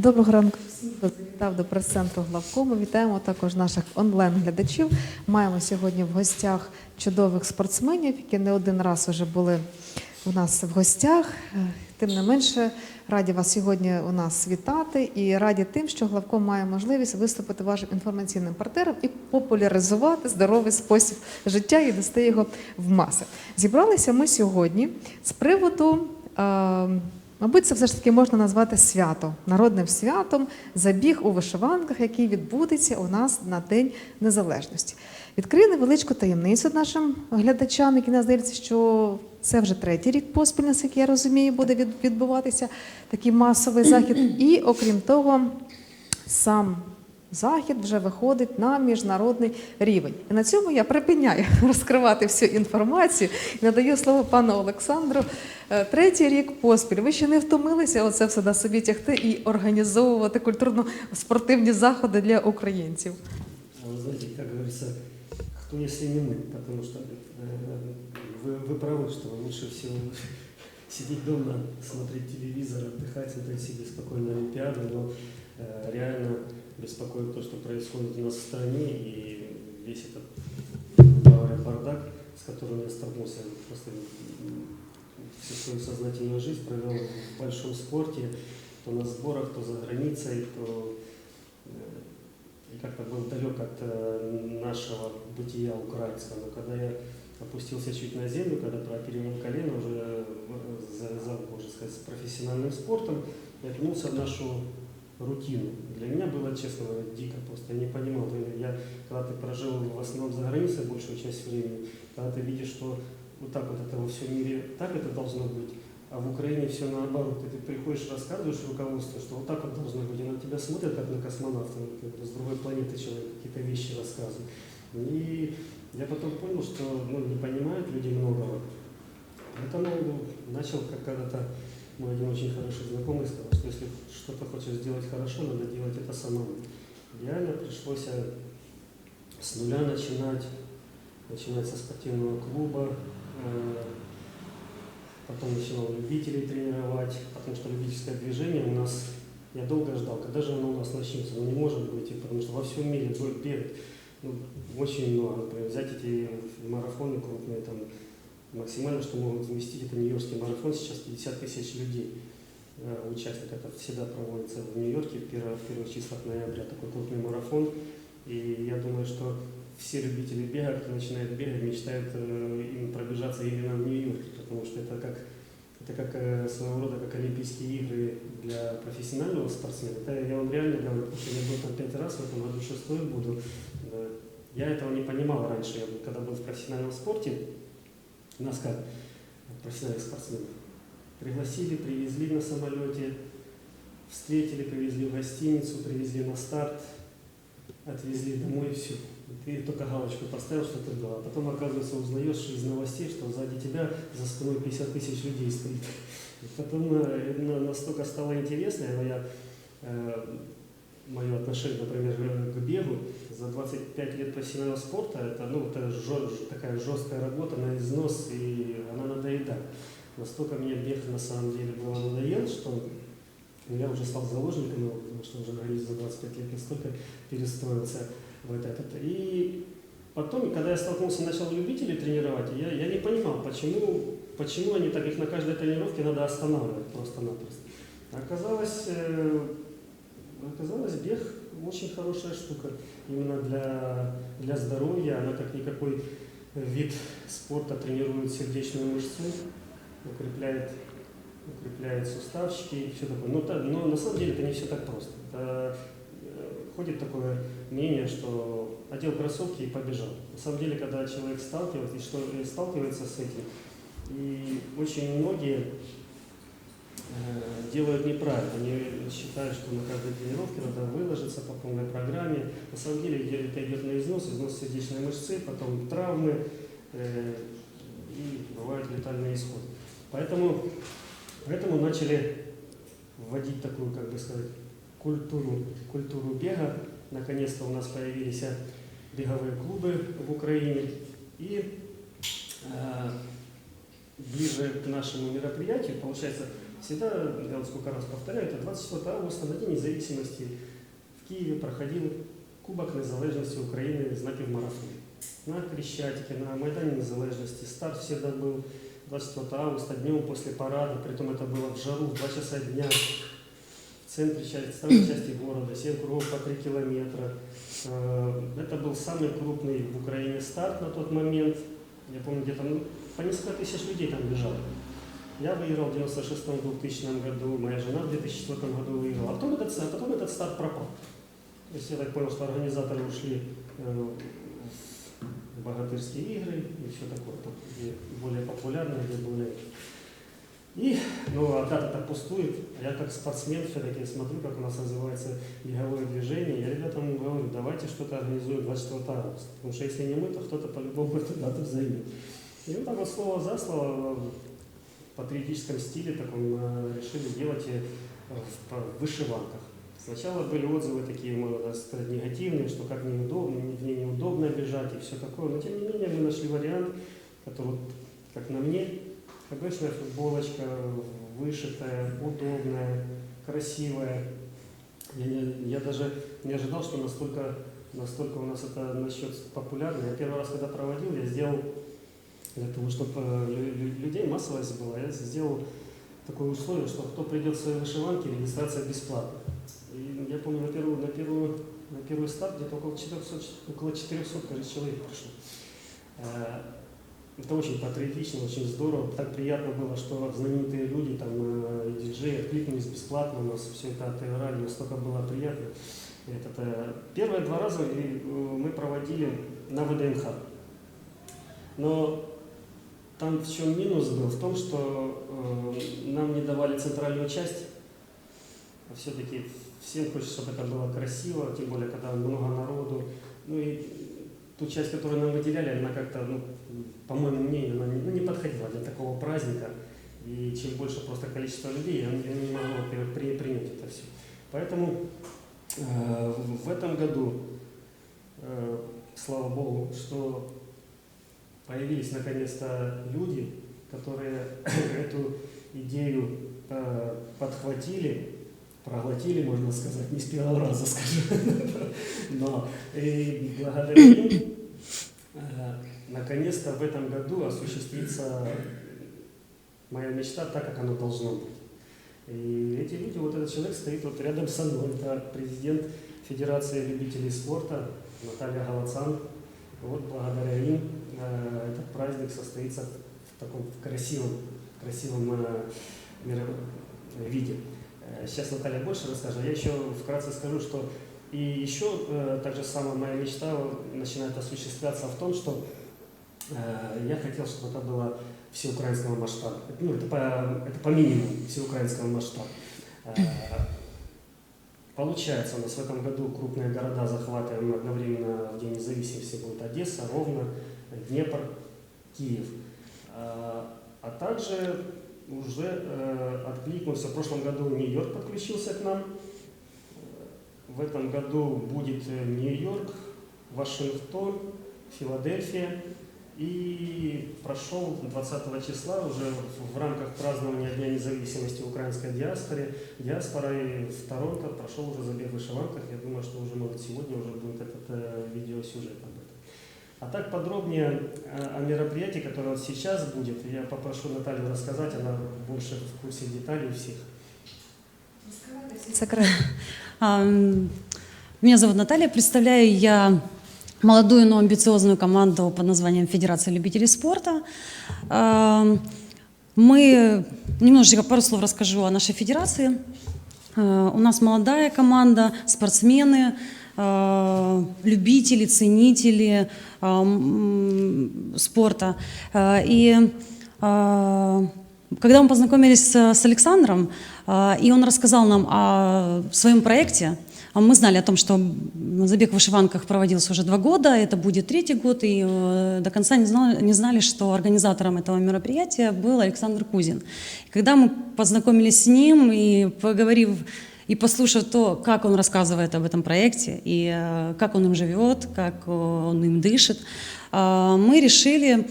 Доброго ранку всім, хто завітав до прес-центру главкому. Вітаємо також наших онлайн-глядачів. Маємо сьогодні в гостях чудових спортсменів, які не один раз вже були у нас в гостях. Е, Тим не менше, раді вас сьогодні у нас вітати і раді тим, що главком має можливість виступити вашим інформаційним партнером і популяризувати здоровий спосіб життя і нести його в маси. Зібралися ми сьогодні з приводу. Мабуть, це все ж таки можна назвати свято, народним святом, забіг у вишиванках, який відбудеться у нас на День Незалежності. Відкрию невеличку таємницю нашим глядачам, які нас дивляться, що це вже третій рік поспіль, наскільки я розумію, буде відбуватися такий масовий захід. І окрім того, сам захід вже виходить на міжнародний рівень. І на цьому я припиняю розкривати всю інформацію і надаю слово пану Олександру. Е, Третій рік поспіль. Ви ще не втомилися оце все на собі тягти і організовувати культурно-спортивні заходи для українців. А Вы знаете, как говорится, кто если не мы, потому что э, вы, вы правы, что лучше всего сидеть дома, смотреть телевизор, отдыхать, смотреть себе спокойно Олимпиаду, но э, реально беспокоит то, что происходит у нас в стране и весь этот говоря, бардак, с которым я столкнулся просто всю свою сознательную жизнь провел в большом спорте, то на сборах, то за границей, то э, как-то был далек от э, нашего бытия украинского. Но когда я опустился чуть на землю, когда прооперировал колено, уже э, завязал, можно сказать, с профессиональным спортом, вернулся в нашу рутину. Для меня было, честно говоря, дико просто. Я не понимал. Я, когда ты прожил в основном за границей большую часть времени, когда ты видишь, что вот так вот это во всем мире, так это должно быть, а в Украине все наоборот. И ты приходишь, рассказываешь руководству, что вот так вот должно быть, и на тебя смотрят, как на космонавта, бы с другой планеты человек какие-то вещи рассказывает. И я потом понял, что ну, не понимают люди многого. Поэтому начал, как когда-то мой один очень хороший знакомый сказал, что если что-то хочешь сделать хорошо, надо делать это самому. Реально пришлось э, с нуля начинать, начинать со спортивного клуба, э, потом начинал любителей тренировать, потому что любительское движение у нас, я долго ждал, когда же оно у нас начнется, ну не может быть, потому что во всем мире будет бегать ну, очень много, взять эти марафоны крупные, там, максимально, что могут вместить, это Нью-Йоркский марафон, сейчас 50 тысяч людей э, участников, это всегда проводится в Нью-Йорке в первых, числах ноября, такой крупный марафон, и я думаю, что все любители бега, кто начинает бегать, мечтают э, им пробежаться именно в Нью-Йорке, потому что это как, это как э, своего рода как Олимпийские игры для профессионального спортсмена. Это я вам реально говорю, потому что я был там пять раз, в этом году шестой буду. Я этого не понимал раньше, когда был в профессиональном спорте, нас как профессиональных спортсменов пригласили, привезли на самолете, встретили, привезли в гостиницу, привезли на старт, отвезли домой, все. Ты только галочку поставил, что ты был. А потом, оказывается, узнаешь из новостей, что сзади тебя за спиной 50 тысяч людей стоит. И потом э, на- настолько стало интересно, но я э, мое отношение, например, к бегу за 25 лет профессионального спорта, это, ну, это жё- такая жесткая работа на износ, и она надоедает. Настолько мне бег на самом деле было надоел, что я уже стал заложником потому что уже говорить за 25 лет настолько перестроился в это. это. И потом, когда я столкнулся, начал любителей тренировать, я, я не понимал, почему, почему они так их на каждой тренировке надо останавливать просто-напросто. Оказалось, э, оказалось, бег очень хорошая штука именно для, для здоровья. Она как никакой вид спорта тренирует сердечную мышцу, укрепляет, укрепляет суставчики и все такое. Но, та- но на самом деле это не все так просто. Это, ходит такое мнение, что одел кроссовки и побежал. На самом деле, когда человек сталкивается, что, э, сталкивается с этим, и очень многие делают неправильно. Они считают, что на каждой тренировке надо выложиться по полной программе. На самом деле это идет на износ, износ сердечной мышцы, потом травмы э, и бывают летальные исходы. Поэтому, поэтому начали вводить такую, как бы сказать, культуру, культуру бега. Наконец-то у нас появились э, беговые клубы в Украине. И э, ближе к нашему мероприятию, получается, Всегда, я вот сколько раз повторяю, это 24 августа, на День независимости в Киеве проходил Кубок Незалежності України з напівмарафону. На Крещатике, на Майдані Незалежності. Старт всегда был 24 августа, днем после парада, притом это было в жару, в 2 часа дня, в центре части, центральной части города, 7 кругов по 3 километра. Э, Это был самый крупный в Украине старт на тот момент. Я помню, где-то ну, по несколько тысяч людей там бежало. Я выиграл в 96-2000 году, моя жена в 2004 году выиграла. А потом этот, а потом этот старт пропал. То есть я так понял, что организаторы ушли э, в богатырские игры и все такое, там, где более популярные, где более... И, ну, а дата так пустует. Я как спортсмен все-таки смотрю, как у нас развивается беговое движение. Я ребятам говорю, давайте что-то организуем 24 августа. Потому что если не мы, то кто-то по-любому эту дату займет. И вот так вот слово за слово патриотическом стиле таком решили делать э, в вышиванках. Сначала были отзывы такие, можно сказать, негативные, что как неудобно, мне неудобно бежать и все такое. Но тем не менее мы нашли вариант, который, как на мне, обычная футболочка, вышитая, удобная, красивая. Я, не- я даже не ожидал, что настолько, настолько у нас это насчет популярно. Я первый раз, когда проводил, я сделал для того, чтобы людей массовость была, я сделал такое условие, что кто придет в свои вышиванки, регистрация бесплатна. И я помню, на первую, на первую, на первый старт где-то около 400, около 400 кажется, человек пришло. Э, Это очень патриотично, очень здорово. Так приятно было, что знаменитые люди, там, э, и диджеи откликнулись бесплатно, у нас все это отыграли, настолько было приятно. Этот, э, первые два раза э, мы проводили на ВДНХ. Но там в чем минус был? В том, что э, нам не давали центральную часть. А все-таки всем хочется, чтобы это было красиво, тем более, когда много народу. Ну и ту часть, которую нам выделяли, она как-то, ну, по моему мнению, она не, ну, не подходила для такого праздника. И чем больше просто количество людей, я, я не могу, при- принять это все. Поэтому э, в этом году, э, слава Богу, что появились наконец-то люди, которые эту идею э, подхватили, проглотили, можно сказать, не с первого раза скажу, но и благодаря им э, наконец-то в этом году осуществится моя мечта так, как оно должно быть. И эти люди, вот этот человек стоит вот рядом со мной, это президент Федерации любителей спорта Наталья Галацан. Вот благодаря им э, этот праздник состоится в таком красивом, красивом э, виде. Э, Сейчас Наталья больше расскажет. а Я еще вкратце скажу, что и еще э, так же самое моя мечта начинает осуществляться в том, что э, я хотел, чтобы это было всеукраинского масштаба. Ну, это по, это по минимуму всеукраинского масштаба. Получается, у нас в этом году крупные города захватываем одновременно в День независимости будут Одесса, Ровно, Днепр, Киев. А а также уже э, откликнулся, в прошлом году Нью-Йорк подключился к нам. В этом году будет э, Нью-Йорк, Вашингтон, Филадельфия. И прошел 20 числа уже в, рамках празднования Дня независимости украинской диаспоре, диаспора и в Торонто прошел уже забег в вышиванках. Я думаю, что уже может сегодня уже будет этот э, видеосюжет об этом. А так подробнее э, о мероприятии, которое вот сейчас будет, я попрошу Наталью рассказать, она больше в курсе деталей всех. Секрет. А, м, Меня зовут Наталья, представляю я молодую, но амбициозную команду под названием Федерация любителей спорта. А, Мы, немножечко пару слов расскажу о нашей федерации. А, У нас молодая команда, спортсмены, а, любители, ценители м, спорта. И когда мы познакомились с Александром, и он рассказал нам о своем проекте, мы знали о том, что забег в вышиванках проводился уже два года, это будет третий год, и э, до конца не знали, не знали, что организатором этого мероприятия был Александр Кузин. Когда мы познакомились с ним и поговорив и послушав то, как он рассказывает об этом проекте, и э, как он им живет, как э, он им дышит, мы решили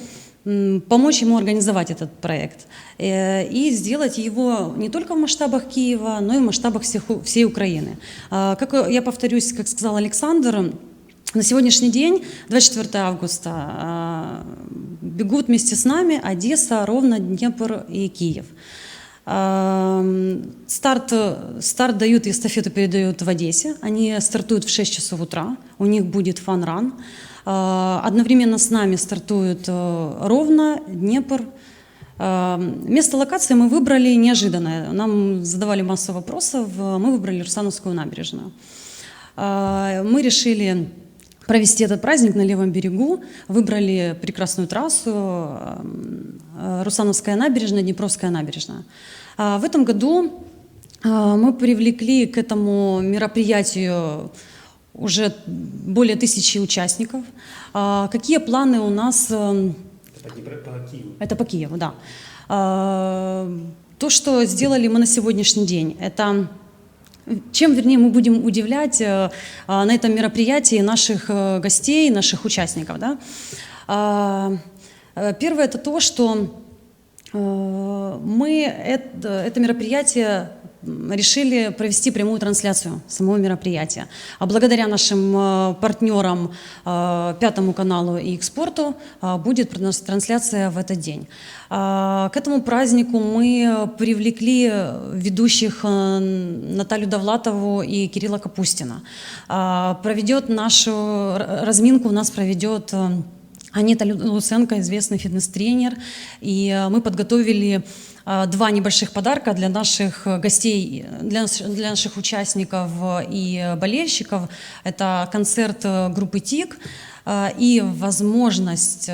помочь ему организовать этот проект э, и сделать его не только в масштабах Киева, но и в масштабах всех, всей Украины. А, Как я повторюсь, как сказал Александр, на сегодняшний день, 24 августа, а, бегут вместе с нами Одесса, Ровно, Днепр и Киев. Ам, Старт, старт дают, эстафету передают в Одессе. Они стартуют в 6 часов утра. У них будет фан-ран. А, Одновременно с нами стартуют э, Ровно, Днепр. А, Место локации мы выбрали неожиданное. Нам задавали массу вопросов. Мы выбрали Русановскую набережную. Мы решили провести этот праздник на левом берегу. Выбрали прекрасную трассу э, Русановская набережная, Днепровская набережная. В этом году мы привлекли к этому мероприятию уже более тысячи участников. А, Какие планы у нас Это по, Киеву. это по Киеву, да. А, То, что сделали мы на сегодняшний день, это чем, вернее, мы будем удивлять э, а, на этом мероприятии наших э, гостей, наших участников. Да? Э, Первое это то, что мы это, это мероприятие решили провести прямую трансляцию самого мероприятия. А благодаря нашим э, партнерам э, Пятому каналу и Экспорту э, будет транс- трансляция в этот день. К этому празднику мы привлекли ведущих Наталью Довлатову и Кирилла Капустина. Проведет нашу разминку, у нас проведет Анита Луценко, известный фитнес-тренер, и э, мы подготовили э, два небольших подарка для наших э, гостей, для, для наших участников и болельщиков. Это концерт группы ТИК и возможность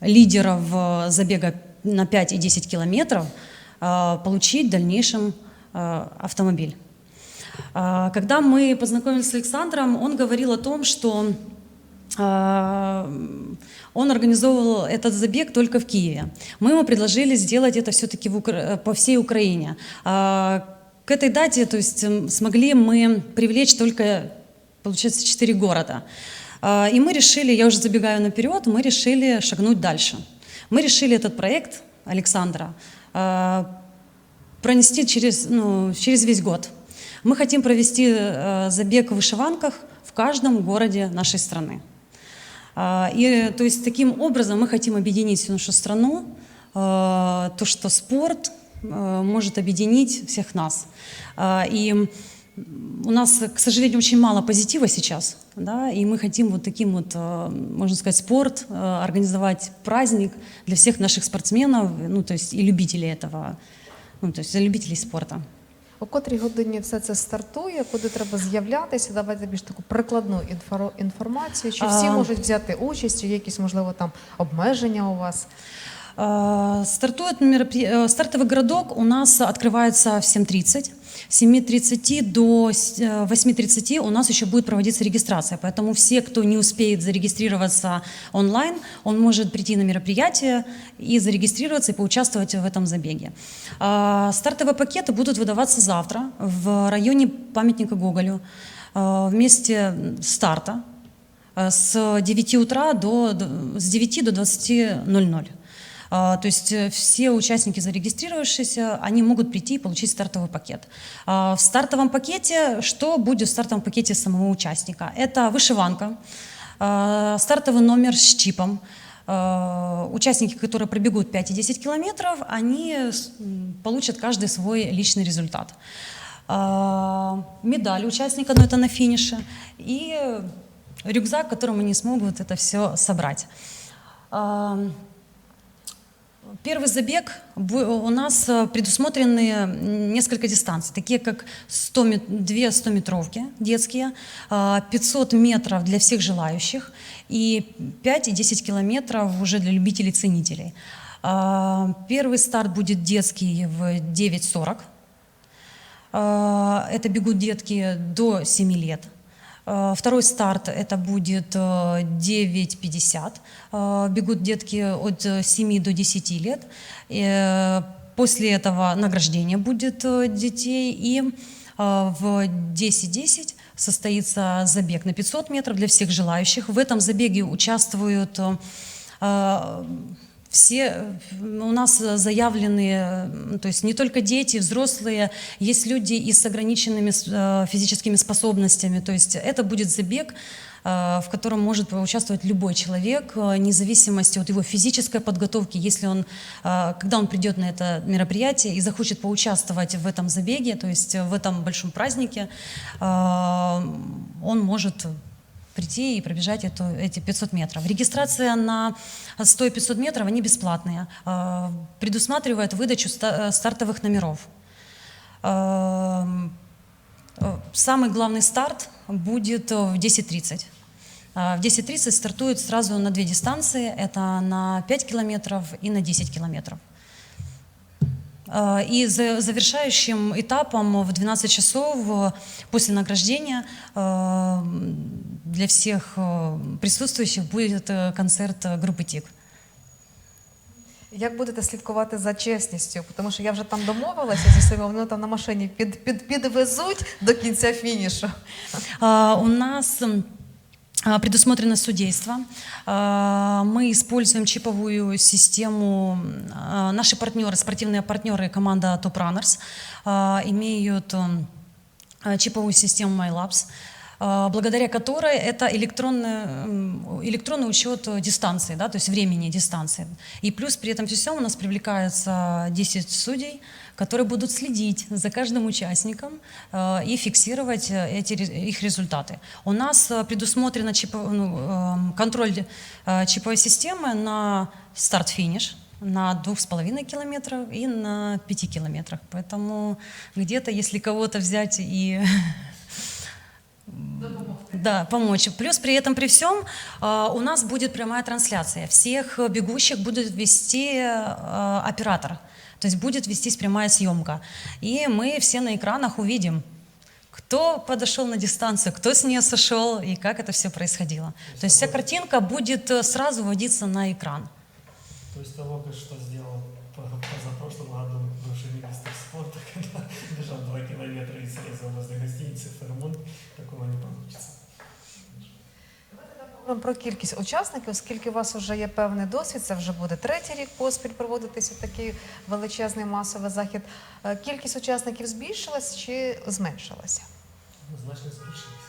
лидеров забега на 5 и 10 километров получить в дальнейшем автомобиль. Когда мы познакомились с Александром, он говорил о том, что он организовывал этот забег только в Киеве. Мы ему предложили сделать это все-таки по всей Украине. А, К этой дате, то есть м, смогли мы привлечь только, получается, четыре города. А, И мы решили, я уже забегаю наперед, мы решили шагнуть дальше. Мы решили этот проект Александра а, пронести через, ну, через весь год. Мы хотим провести э, забег в вышиванках в каждом городе нашей страны. А, И то есть таким образом мы хотим объединить всю нашу страну, э, то, что спорт э, может объединить всех нас. А, И у нас, к сожалению, очень мало позитива сейчас, да, и мы хотим вот таким вот, можно сказать, спорт, организовать праздник для всех наших спортсменов, ну, то есть и любителей этого, ну, то есть для любителей спорта. О котрій годині все це стартує, куди треба з'являтися? Давайте більш таку прикладну інформацію. Чи всі А. можуть взяти участь, чи є якісь, можливо, там обмеження у вас? А, Стартует меропри- э, стартовый городок у нас открывается в 7.30. С 7.30 до с- э, 8.30 у нас еще будет проводиться регистрация. Поэтому все, кто не успеет зарегистрироваться онлайн, он может прийти на мероприятие и зарегистрироваться и поучаствовать в этом забеге. Стартовые пакеты будут выдаваться завтра в районе памятника Гоголю э, вместе старта э, с 9 утра до- с 9 до 20.00. А, То есть э, все участники, зарегистрировавшиеся, они могут прийти и получить стартовый пакет. А, В стартовом пакете, что будет в стартовом пакете самого участника? Это вышиванка, а, стартовый номер с чипом. Участники, которые пробегут 5 и 10 километров, они получат каждый свой личный результат. Медаль участника, но это на финише. И рюкзак, которым они смогут это все собрать. А, Первый забег у нас э, предусмотрены несколько дистанций, такие как 100, мет- две 100-метровки детские, а, 500 метров для всех желающих и 5 и 10 километров уже для любителей-ценителей. А, Первый старт будет детский в 9.40. А, Это бегут детки до 7 лет. А, Второй старт это будет э, 9.50. А, Бегут детки от э, 7 до 10 лет. Э, После этого награждение будет э, детей. И в 10.10 состоится забег на 500 метров для всех желающих. В этом забеге участвуют э, Все э, у нас заявлены, то есть не только дети, взрослые, есть люди и с ограниченными э, физическими способностями. То есть это будет забег, э, в котором может поучаствовать любой человек, вне зависимости от его физической подготовки. Если он, когда он придет на это мероприятие и захочет поучаствовать в этом забеге, то есть в этом большом празднике, он может прийти и пробежать эту, эти 500 метров. Регистрация на 100 и 500 метров, они бесплатные. Э, Предусматривает выдачу э, стартовых номеров. Э, Самый главный старт будет в 10.30. Э, В 10.30 стартует сразу на две дистанции. Это на 5 километров и на 10 километров. Э, И за- завершающим этапом в 12 часов э, после награждения э, для всех э, присутствующих будет э, концерт э, группы ТИК. Як будете слідкувати за чесністю? Тому що я вже там домовилася зі своїми, вони там на машині під, під, підвезуть до кінця фінішу. А, У нас м, а, предусмотрено судейство. А, Мы используем чиповую систему. А, Наши партнеры, спортивные партнеры, команда Top Runners, а, имеют а, чиповую систему MyLabs, а, благодаря которой это электронный, электронный учет дистанции, да, то есть времени дистанции. И плюс при этом всем у нас привлекается 10 судей, которые будут следить за каждым участником э, и фиксировать э, эти, их результаты. У нас э, предусмотрено чипо- ну, эм, контроль чиповой системы на старт-финиш, на двух с половиной километров и на пяти километрах. Поэтому где-то, если кого-то взять и да, помочь. Плюс при этом, при всем, у нас будет прямая трансляция. Всех бегущих будет вести оператор. То есть будет вестись прямая съемка. И мы все на экранах увидим, кто подошел на дистанцию, кто с нее сошел и как это все происходило. То есть вся картинка будет э, сразу вводиться на экран. То есть того, что сделал Говоримо Про кількість учасників, оскільки у вас вже є певний досвід, це вже буде третій рік поспіль проводитися такий величезний масовий захід. Е, Кількість учасників збільшилась чи зменшилася? Однозначно збільшились.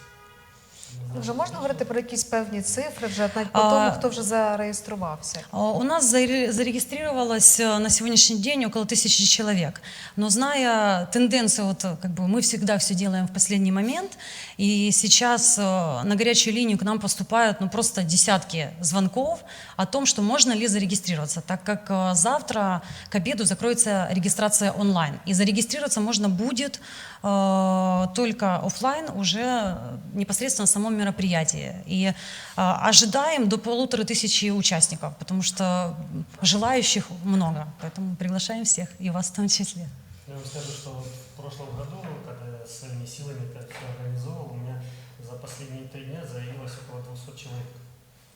Ну, Вже можна говорити про якісь певні цифри, вже навіть по А, тому, хто вже зареєструвався. А, У нас заре- зарегистрировалось э, на сегодняшний день около тысячи человек. Но зная тенденцию, вот, э, как бы мы всегда все делаем в последний момент, и сейчас э, на горячую линию к нам поступают ну, просто десятки звонков о том, что можно ли зарегистрироваться, так как э, завтра к обеду закроется регистрация онлайн. И зарегистрироваться можно будет э, только офлайн уже э, непосредственно на самом мероприятии. И э, ожидаем до полутора тысячи участников, потому что желающих много. Поэтому приглашаем всех, и вас в том числе. Я вам скажу, что вот в прошлом году, когда своими силами это все организовывал, у меня за последние три дня заявилось около 200 человек.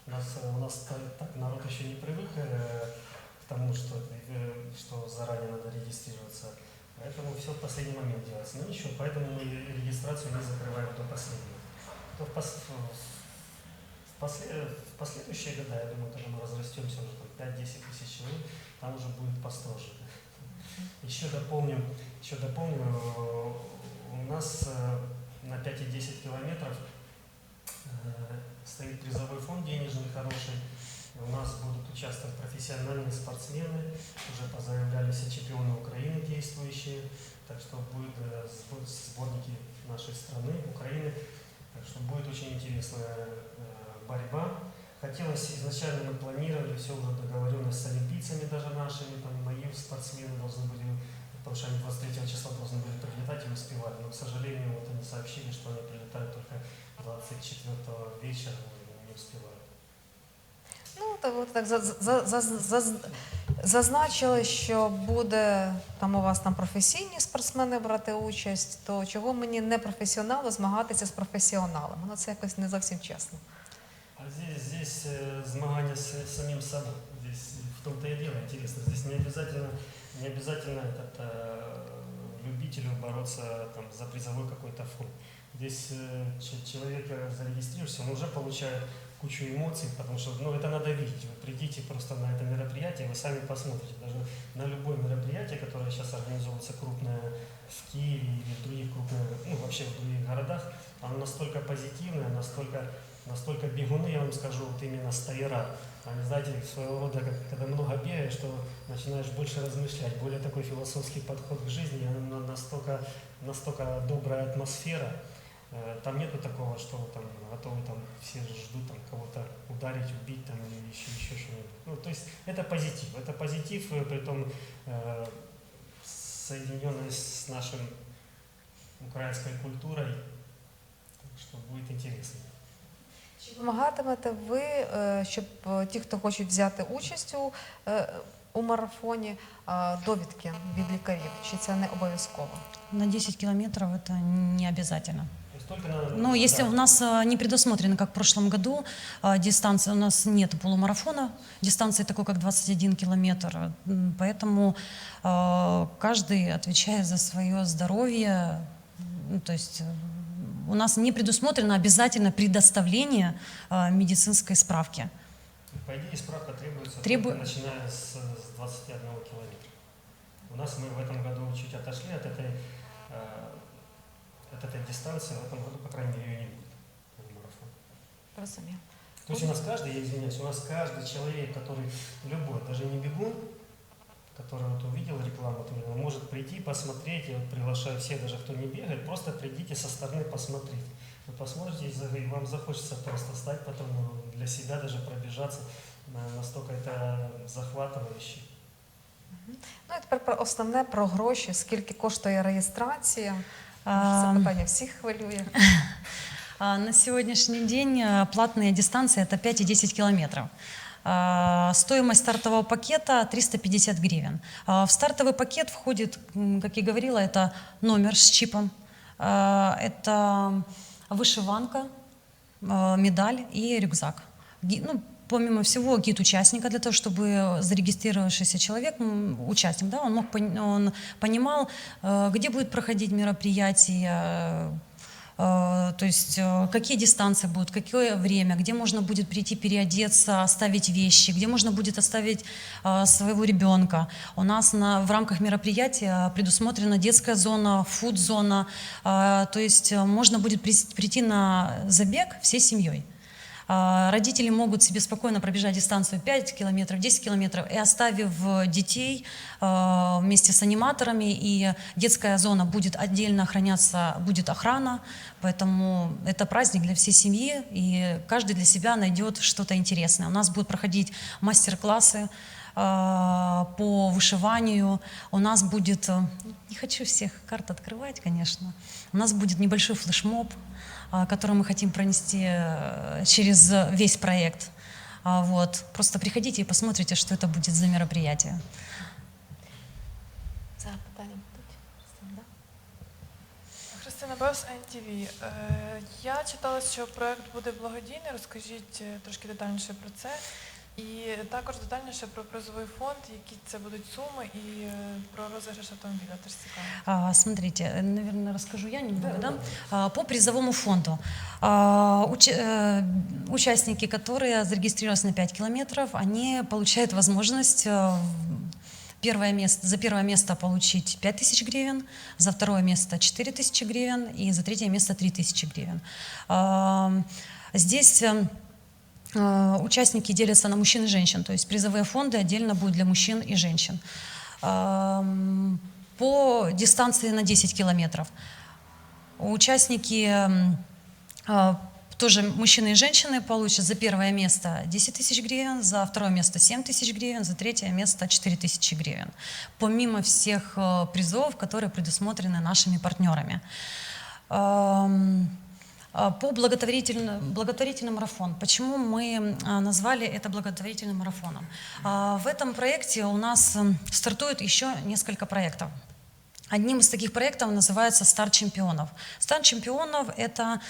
У нас, э, у нас та- так народ еще не привык э, к тому, что, э, что заранее надо регистрироваться. Поэтому все в последний момент делается. Но ничего, поэтому мы регистрацию не закрываем до последнего. В, пос- в после- в последующие года, я думаю, тоже мы разрастемся уже там 5-10 тысяч человек, там уже будет построже. Еще дополню, еще дополню, э, у нас э, на 5 и 10 километров э, стоит призовой фонд денежный хороший. У нас будут участвовать профессиональные спортсмены, уже позаявлялись чемпионы Украины действующие, так что будут сбор- сборники нашей страны, Украины, так что будет очень интересная э, борьба. Хотелось изначально мы планировали, все уже договоренность с олимпийцами даже нашими, там мои спортсмены должны были, потому что они 23 числа должны были прилетать и успевали, но, к сожалению, вот они сообщили, что они прилетают только 24 вечера и не успевают. Ну, так, от так за, за, за, за, зазначили, що буде там у вас там професійні спортсмени брати участь, то чого мені не професіоналу змагатися з професіоналом? Ну це якось не зовсім чесно. А здесь, здесь э, змагание с самим собой. Здесь в том-то и дело интересно. Здесь не обязательно, не обязательно этот, э, любителю бороться там, за призовой какой-то фонд. Здесь э, ч- человек э, зарегистрировался, он уже получает кучу эмоций, потому что ну, это надо видеть. Вы придите просто на это мероприятие, вы сами посмотрите. Даже на любое мероприятие, которое сейчас организовывается крупное в Киеве или в других крупных, ну вообще в других городах, оно настолько позитивное, настолько, настолько бегуны, я вам скажу, вот именно стояра. Они, знаете, своего рода, как, когда много бегаешь, что начинаешь больше размышлять, более такой философский подход к жизни, настолько, настолько добрая атмосфера. Э, Там нету такого, что там готовы там все ждут там кого-то ударить, убить там или еще, еще что-нибудь. Ну, то есть это позитив. Это позитив, э, при том э, соединенный с нашим украинской культурой. Так что будет интересно. Чи вимагатимете ви, е, щоб е, ті, хто хочуть взяти участь у, е, у марафоні, е, довідки від лікарів? Чи це не обов'язково? На 10 километров это не обязательно. Ну, если у нас а, не предусмотрено, как в прошлом году, а, дистанция, у нас нет полумарафона, дистанции такой, как 21 километр, поэтому а, каждый отвечает за свое здоровье, Ну, то есть э, у нас не предусмотрено обязательно предоставление медицинской справки. По идее, справка требуется Требу- начиная с, с 21 километра. У нас мы в этом году чуть отошли от этой, э, от этой дистанции, в этом году, по крайней мере, ее не будет. полумарафон. Розумію. То есть у нас каждый, я извиняюсь, у нас каждый человек, который любой, даже не бегун, который вот увидел рекламу, вот именно, может прийти, посмотреть, я вот приглашаю всех, даже кто не бегает, просто придите со стороны посмотреть. Вы посмотрите, и за- и вам захочется просто стать потом ну, для себя даже пробежаться, На- настолько это захватывающе. Ну і тепер про основне про гроші. Скільки коштує реєстрація? А, Це питання всіх хвилює. А, На сегодняшний день а, платные дистанции это 5 и 10 километров. А, Стоимость стартового пакета 350 гривен. В стартовый пакет входит, как я говорила, это номер с чипом, это вышиванка, медаль и рюкзак. Ну, помимо всего, гид участника для того, чтобы зарегистрировавшийся человек, участник, да, он, мог, он понимал, э, где будет проходить мероприятие, Э, то есть э, какие дистанции будут, какое время, где можно будет прийти переодеться, оставить вещи, где можно будет оставить своего ребенка. У нас на, в рамках мероприятия предусмотрена детская зона, фуд-зона, то есть можно будет прийти на забег всей семьей. А, Родители могут себе спокойно пробежать дистанцию 5 километров, 10 километров, и оставив э, детей э, вместе с аниматорами, и детская зона будет отдельно охраняться, будет охрана, поэтому это праздник для всей семьи, и каждый для себя найдет что-то интересное. У нас будут проходить мастер-классы, по вышиванию. У нас будет, э, не хочу всех карт открывать, конечно, у нас будет небольшой флешмоб, а, который мы хотим пронести э, через весь проект. А, Вот. Просто приходите и посмотрите, что это будет за мероприятие. Це питання будуть? Христина, да? Христина Бевс, НТВ. Е, Я читала, що проект буде благодійний. Розкажіть е, трошки детальніше про це. І також детальніше про призовий фонд, які це будуть суми, і е, про розіграш автомобіля. Теж цікаво. А, Смотрите, э, наверное, расскажу я немного, Да, да? да. А, По призовому фонду. А, уч- э, Участники, которые зарегистрировались на 5 километров, они получают возможность э, в- первое место, за первое место получить 5 тысяч гривен, за второе место 4 тысячи гривен и за третье место 3 тысячи гривен. А, Здесь э, э, участники делятся на мужчин и женщин, то есть призовые фонды отдельно будут для мужчин и женщин. Ам, По дистанции на 10 километров участники м, а, тоже мужчины и женщины получат за первое место 10 тысяч гривен, за второе место 7 тысяч гривен, за третье место 4 тысячи гривен. Помимо всех э, призов, которые предусмотрены нашими партнерами. А, По благотворительный, благотворительный марафон. Почему мы а, назвали это благотворительным марафоном? А, В этом проекте у нас стартует еще несколько проектов. Одним из таких проектов называется «Старт чемпионов». «Старт чемпионов» — это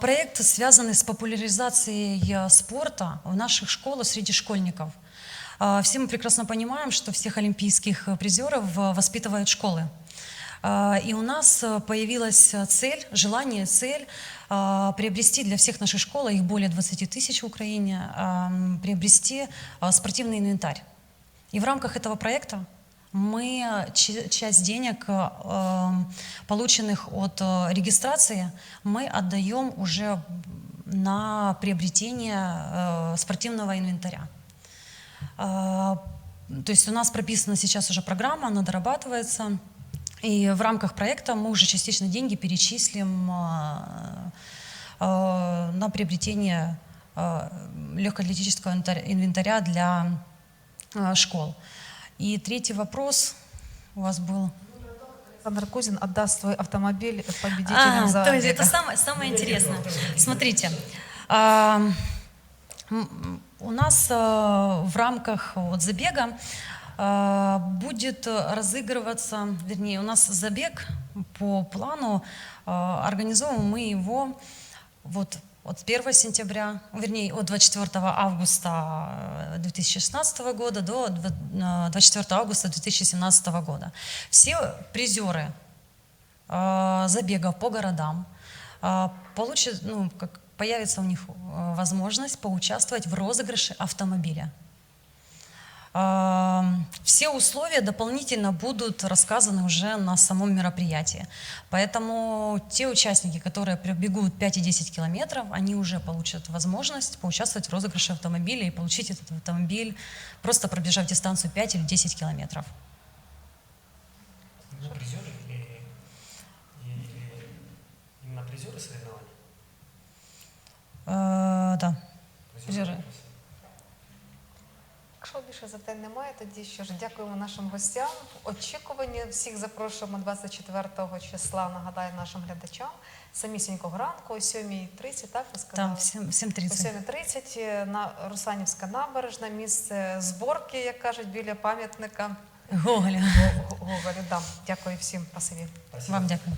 проект, связанный с популяризацией спорта в наших школах среди школьников. Все мы прекрасно понимаем, что всех олимпийских призеров воспитывают школы. А, И у нас э, появилась э, цель, желание, цель а, приобрести для всех наших школ, а их более 20 тысяч в Украине, приобрести спортивный инвентарь. И в рамках этого проекта мы часть денег, э, полученных от регистрации, мы отдаем уже на приобретение спортивного инвентаря. То есть у нас прописана сейчас уже программа, она дорабатывается. И в рамках проекта мы уже частично деньги перечислим а, а, на приобретение а, легкоатлетического инвентаря- для школ. И третий вопрос у вас был. Александр Кузин отдаст свой автомобиль победителям А, за то есть это самое, самое интересное. Смотрите, у нас в рамках вот забега будет разыгрываться, вернее, у нас забег по плану, а, организовываем мы его вот от 1 сентября, вернее, от 24 августа э, 2016 года до дв- э, 24 августа 2017 года. Все призеры э, забегов по городам э, получат, ну, как появится у них э, возможность поучаствовать в розыгрыше автомобиля. Все условия дополнительно будут рассказаны уже на самом мероприятии. Поэтому те участники, которые пробегут 5 и 10 километров, они уже получат возможность поучаствовать в розыгрыше автомобиля и получить этот автомобиль, просто пробежав дистанцию 5 или 10 километров. Ну, призеры или, или именно призеры соревнований? Э, Да. Призеры. Якщо більше запитань немає, тоді що ж дякуємо нашим гостям. В очікуванні всіх запрошуємо 24 числа. Нагадаю нашим глядачам самісінького ранку о 7.30, так ви сказали? Всем О 7.30 на Русанівська набережна, місце зборки, як кажуть, біля пам'ятника Гоголя. Гоголю. Да. Дякую всім. Спасибі. Спасибо. Вам дякую.